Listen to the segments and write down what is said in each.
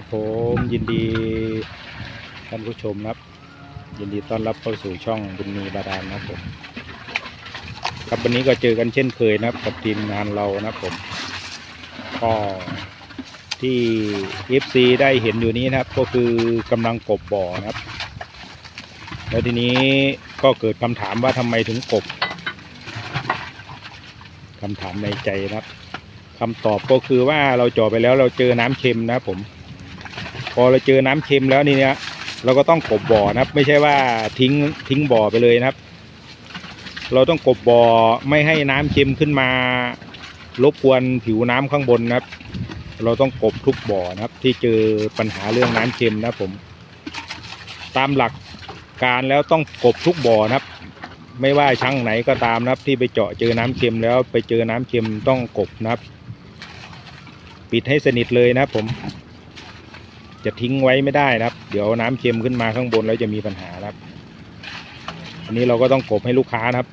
ครับผมยินดีท่านผู้ชมครับ ยินดีต้อนรับเข้าสู่ช่องบุญมีบาดาลนะครับผมครับวันนี้ก็เจอกันเช่นเคยนะครับกับทีมงานเรานะครับผมก็ที่ FC ได้เห็นอยู่นี้นะครับ ก็คือกำลังกบบ่อนะครับ แล้วทีนี้ก็เกิดคำถามว่าทำไมถึงกบคำถามในใจนะครับคำตอบก็คือว่าเราเจ่อไปแล้วเราเจอน้ำเค็มนะครับผม อเราเจอน้ำเค็มแล้วนี่เนี่ยเราก็ต้องกบบ่อนะครับ ไม่ใช่ว่าทิ้งทิ้งบ่อไปเลยนะครับ เราต้องกบบ่อไม่ให้น้ำเค็มขึ้นมารบกวนผิวน้ำข้างบนนะครับ เราต้องกบทุกบ่อนะครับ ที่เจอปัญหาเรื่องน้ำเค็มนะผม ตามหลักการแล้วต้องกบทุกบ่อนะครับ ไม่ว่าช่างไหนก็ตามนะครับ ที่ไปเจาะเจอน้ำเค็มแล้วไปเจอน้ำเค็มต้องกบนะครับ ปิดให้สนิทเลยนะครับผม จะทิ้งไว้ไม่ได้นะครับ เดี๋ยวน้ำเค็มขึ้นมาข้างบนแล้วจะมีปัญหาครับ อันนี้เราก็ต้องกบให้ลูกค้านะครับ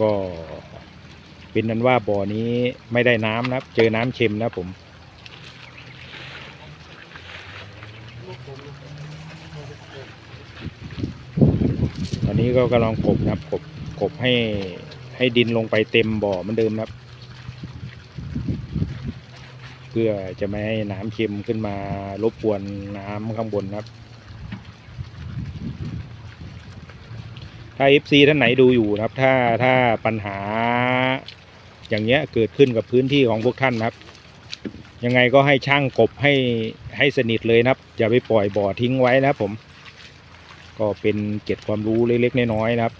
ก็เป็นนั้นว่าบ่อนี้ไม่ได้น้ำนะครับ เจอน้ำเค็มนะผมตอนนี้ก็กำลังกบนะครับกบกบให้ให้ดินลงไปเต็มบ่อเหมือนเดิมนะครับ เพื่อจะไม่ให้น้ำเค็มขึ้นมารบกวนน้ำข้างบนครับ ถ้า FC ท่านไหนดูอยู่นะครับ ถ้าถ้าปัญหาอย่างเงี้ยเกิดขึ้นกับพื้นที่ของพวกท่านนะครับ ยังไงก็ให้ช่างกบให้ให้สนิทเลยนะครับ อย่าไปปล่อยบ่อทิ้งไว้นะครับผม ก็เป็นเกร็ดความรู้เล็กๆน้อยๆนะครับ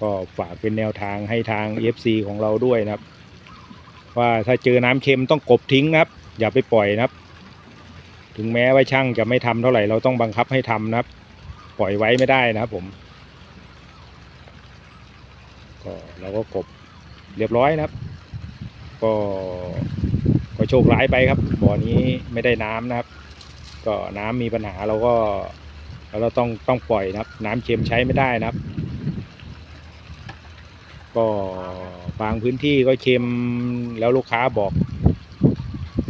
ก็ฝากเป็นแนวทางให้ทาง FC ของเราด้วยนะครับว่าถ้าเจอน้ำเค็มต้องกบทิ้งนะครับ อย่าไปปล่อยนะครับ ถึงแม้ว่าช่างจะไม่ทำเท่าไหร่เราต้องบังคับให้ทำนะครับ ปล่อยไว้ไม่ได้นะครับผม ก็เราก็กบเรียบร้อยนะครับ ก็ก็โชคร้ายไปครับบ่อนี้ไม่ได้น้ำนะครับ ก็น้ำมีปัญหาเราก็เราต้องต้องปล่อยนะครับ น้ำเค็มใช้ไม่ได้นะครับ ก็บางพื้นที่ก็เค็มแล้วลูกค้าบอก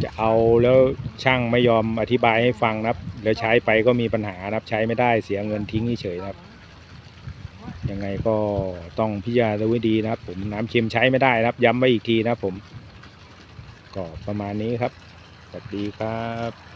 จะเอาแล้วช่างไม่ยอมอธิบายให้ฟังนะครับแล้วใช้ไปก็มีปัญหานะครับ ใช้ไม่ได้เสียเงินทิ้งเฉยนะครับ ยังไงก็ต้องพิจารณาวิดีนะครับ ผมน้ำเค็มใช้ไม่ได้นะครับ ย้ำไว้อีกทีนะครับผม ก็ประมาณนี้ครับสวัสดีครับ